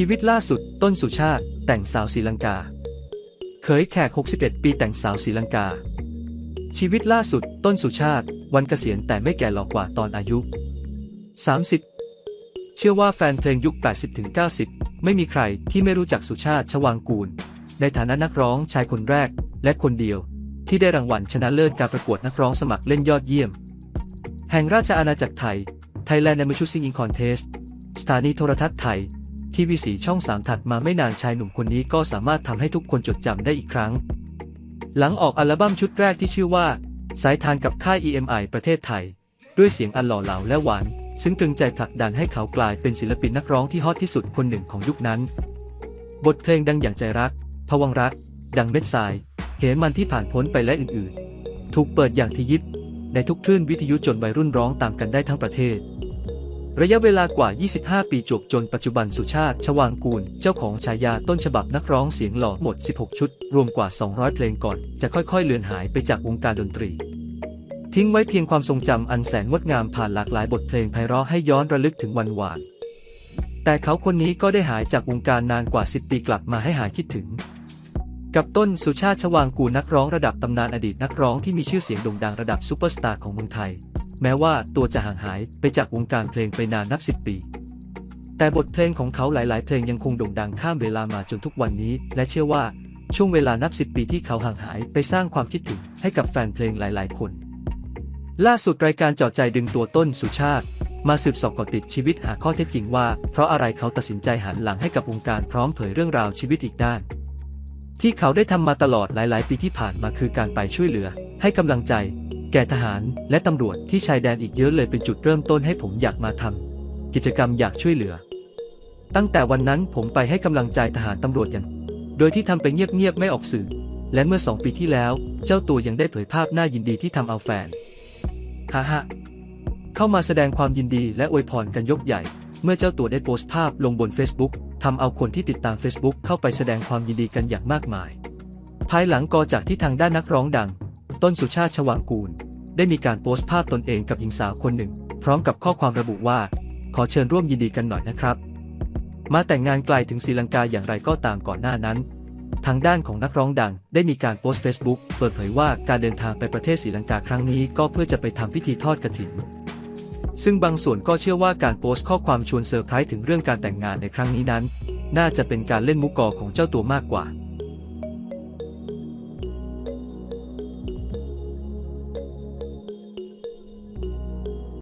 ชีวิตล่าสุด ต้นสุชาติ แต่งสาวศรีลังกาเคยแขก 61 ปีแต่งสาวศรีลังกา ชีวิตล่าสุด ต้นสุชาติ วันเกษียณแต่ไม่แก่หลอกกว่าตอนอายุ 30 เชื่อว่าแฟนเพลงยุค 80-90 ไม่มีใครที่ไม่รู้จักสุชาติชวางกูล ในฐานะนักร้องชายคนแรก และคนเดียว ที่ได้รางวัลชนะเลิศการประกวดนักร้องสมัครเล่นยอดเยี่ยม แห่งราชอาณาจักรไทย Thailand Amateur Singing Contest สถานีโทรทัศน์ไทย ทีวีสีช่องสามถัดมาไม่นานชายหนุ่มคนนี้ก็สามารถทำให้ทุกคนจดจำได้อีกครั้ง หลังออกอัลบั้มชุดแรกที่ชื่อว่า สายทานกับค่าย EMI ประเทศไทย ด้วยเสียงอันหล่อเหลาและหวาน ซึ่งตรึงใจผลักดันให้เขากลายเป็นศิลปินนักร้องที่ฮอตที่สุดคนหนึ่งของยุคนั้น บทเพลงดังอย่างใจรักพวังรัก ดังเม็ดทรายเหมันที่ผ่านพ้นไปและอื่นๆ ถูกเปิดอย่างที่ยิบในทุกคลื่นวิทยุจนวัยรุ่นร้องตามกันได้ทั้งประเทศ ระยะเวลากว่า 25 ปีจวบจนปัจจุบันสุชาติชวางกูล เจ้าของฉายาต้นฉบับนักร้องเสียงหล่อหมด 16 ชุด รวมกว่า 200 เพลงก่อน จะค่อยๆ เลือนหายไปจากวงการดนตรี ทิ้งไว้เพียงความทรงจำอันแสนงดงามผ่านหลากหลายบทเพลงไพเราะให้ย้อนระลึกถึงวันวาน แต่เขาคนนี้ก็ได้หายจากวงการนานกว่า 10 ปีกลับมาให้หายคิดถึง กับต้นสุชาติชวางกูลนักร้องระดับตำนานอดีตนักร้องที่มีชื่อเสียงโด่งดังระดับซูเปอร์สตาร์ของเมืองไทย แม้ว่าตัวจะห่างหายไปจากวงการเพลงไปนานนับสิบปี แต่บทเพลงของเขาหลาย ๆ เพลงยังคงโด่งดังข้ามเวลามาจนทุกวันนี้ และเชื่อว่าช่วงเวลานับสิบปีที่เขาห่างหายไปสร้างความคิดถึงให้กับแฟนเพลงหลาย ๆ คน ล่าสุดรายการเจาะใจดึงตัวต้นสุชาติ มาสืบสอบกาะติดชีวิตหาข้อเท็จจริงว่า เพราะอะไรเขาตัดสินใจหันหลังให้กับวงการพร้อมเผยเรื่องราวชีวิตอีกด้าน ที่เขาได้ทำมาตลอดหลาย ๆ ปีที่ผ่านมาคือการไปช่วยเหลือ ให้กำลังใจ แก่ทหารและตำรวจที่ชายแดนอีกเยอะเลยเป็นจุดเริ่มต้นให้ผมอยากมาทำกิจกรรมอยากช่วยเหลือ ตั้งแต่วันนั้นผมไปให้กำลังใจทหารตำรวจอย่าง โดยที่ทำไปเงียบๆไม่ออกสื่อ และเมื่อสองปีที่แล้ว เจ้าตัวยังได้เผยภาพน่ายินดีที่ทำเอาแฟนฮ่าฮะเข้ามาแสดงความยินดีและอวยพรกันยกใหญ่ เมื่อเจ้าตัวได้โพสต์ภาพลงบน Facebook ทำเอาคนที่ติดตาม Facebook เข้าไปแสดงความยินดีกันอย่างมากมาย ภายหลังกอจากที่ทางด้านนักร้องดัง ต้นสุชาติชวางกูล ได้มีการโพสต์ภาพตนเองกับหญิงสาวคนหนึ่ง พร้อมกับข้อความระบุว่า ขอเชิญร่วมยินดีกันหน่อยนะครับ มาแต่งงานไกลถึงศรีลังกาอย่างไรก็ตามก่อนหน้านั้น ทางด้านของนักร้องดังได้มีการโพสต์ Facebook เปิดเผยว่าการเดินทางไปประเทศศรีลังกาครั้งนี้ก็เพื่อจะไปทำพิธีทอดกฐินซึ่งบางส่วนก็เชื่อว่าการโพสต์ข้อความชวนเซอร์ไพรส์ถึงเรื่องการแต่งงานในครั้งนี้นั้น น่าจะเป็นการเล่นมุกกอของเจ้าตัวมากกว่า